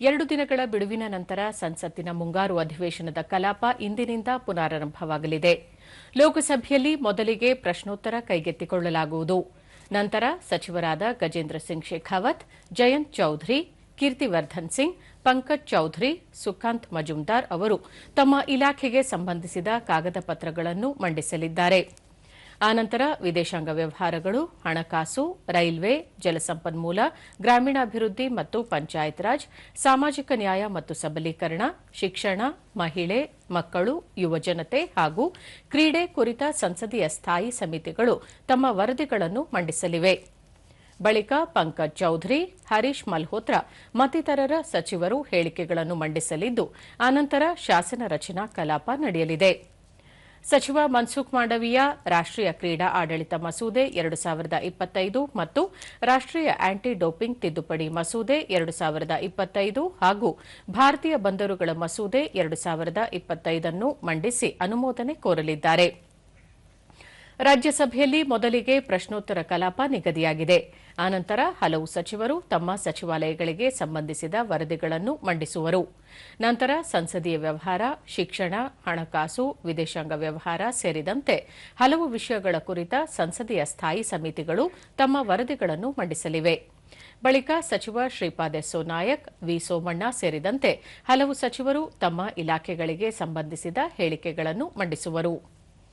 ಎರಡು ದಿನಗಳ ಬಿಡುವಿನ ನಂತರ ಸಂಸತ್ತಿನ ಮುಂಗಾರು ಅಧಿವೇಶನದ ಕಲಾಪ ಇಂದಿನಿಂದ ಪುನರಾರಂಭವಾಗಲಿದೆ. ಲೋಕಸಭೆಯಲ್ಲಿ ಮೊದಲಿಗೆ ಪ್ರಶ್ನೋತ್ತರ ಕೈಗೆತ್ತಿಕೊಳ್ಳಲಾಗುವುದು. ನಂತರ ಸಚಿವರಾದ ಗಜೇಂದ್ರ ಸಿಂಗ್ ಶೇಖಾವತ್, ಜಯಂತ್ ಚೌಧರಿ, ಕೀರ್ತಿವರ್ಧನ್ ಸಿಂಗ್, ಪಂಕಜ್ ಚೌಧರಿ, ಸುಕಾಂತ್ ಮಜುಮ್ದಾರ್ ಅವರು ತಮ್ಮ ಇಲಾಖೆಗೆ ಸಂಬಂಧಿಸಿದ ಕಾಗದ ಪತ್ರಗಳನ್ನು ಮಂಡಿಸಲಿದ್ದಾರೆ. ಆನಂತರ ವಿದೇಶಾಂಗ ವ್ಯವಹಾರಗಳು, ಹಣಕಾಸು, ರೈಲ್ವೆ, ಜಲಸಂಪನ್ಮೂಲ, ಗ್ರಾಮೀಣಾಭಿವೃದ್ಧಿ ಮತ್ತು ಪಂಚಾಯತ್ ರಾಜ್, ಸಾಮಾಜಿಕ ನ್ಯಾಯ ಮತ್ತು ಸಬಲೀಕರಣ, ಶಿಕ್ಷಣ, ಮಹಿಳೆ, ಮಕ್ಕಳು ಯುವಜನತೆ ಹಾಗೂ ಕ್ರೀಡೆ ಕುರಿತ ಸಂಸದೀಯ ಸ್ಥಾಯಿ ಸಮಿತಿಗಳು ತಮ್ಮ ವರದಿಗಳನ್ನು ಮಂಡಿಸಲಿವೆ. ಬಳಿಕ ಪಂಕಜ್ ಚೌಧರಿ, ಹರೀಶ್ ಮಲ್ಹೋತ್ರಾ ಮತ್ತಿತರರ ಸಚಿವರು ಹೇಳಿಕೆಗಳನ್ನು ಮಂಡಿಸಲಿದ್ದು, ಆನಂತರ ಶಾಸನ ರಚನಾ ಕಲಾಪ ನಡೆಯಲಿದೆ. ಸಚಿವ ಮನ್ಸುಖ್ ಮಾಂಡವೀಯ ರಾಷ್ಟೀಯ ಕ್ರೀಡಾ ಆಡಳಿತ ಮಸೂದೆ ಎರಡು ಸಾವಿರದ ಇಪ್ಪತ್ತೈದು ಮತ್ತು ರಾಷ್ಟೀಯ ಆಂಟಿ ಡೋಪಿಂಗ್ ತಿದ್ದುಪಡಿ ಮಸೂದೆ ಎರಡು ಸಾವಿರದ ಇಪ್ಪತ್ತೈದು ಹಾಗೂ ಭಾರತೀಯ ಬಂದರುಗಳ ಮಸೂದೆ ಎರಡು ಸಾವಿರದ ಇಪ್ಪತ್ತೈದನ್ನು ಮಂಡಿಸಿ ಅನುಮೋದನೆ ಕೋರಲಿದ್ದಾರೆ. ರಾಜ್ಯಸಭೆಯಲ್ಲಿ ಮೊದಲಿಗೆ ಪ್ರಶ್ನೋತ್ತರ ಕಲಾಪ ನಿಗದಿಯಾಗಿದೆ. ಆನಂತರ ಹಲವು ಸಚಿವರು ತಮ್ಮ ಸಚಿವಾಲಯಗಳಿಗೆ ಸಂಬಂಧಿಸಿದ ವರದಿಗಳನ್ನು ಮಂಡಿಸುವರು. ನಂತರ ಸಂಸದೀಯ ವ್ಯವಹಾರ, ಶಿಕ್ಷಣ, ಹಣಕಾಸು, ವಿದೇಶಾಂಗ ವ್ಯವಹಾರ ಸೇರಿದಂತೆ ಹಲವು ವಿಷಯಗಳ ಕುರಿತ ಸಂಸದೀಯ ಸ್ಥಾಯಿ ಸಮಿತಿಗಳು ತಮ್ಮ ವರದಿಗಳನ್ನು ಮಂಡಿಸಲಿವೆ. ಬಳಿಕ ಸಚಿವ ಶ್ರೀಪಾದ್ ನಾಯಕ್, ವಿ. ಸೋಮಣ್ಣ ಸೇರಿದಂತೆ ಹಲವು ಸಚಿವರು ತಮ್ಮ ಇಲಾಖೆಗಳಿಗೆ ಸಂಬಂಧಿಸಿದ ಹೇಳಿಕೆಗಳನ್ನು ಮಂಡಿಸುವರು.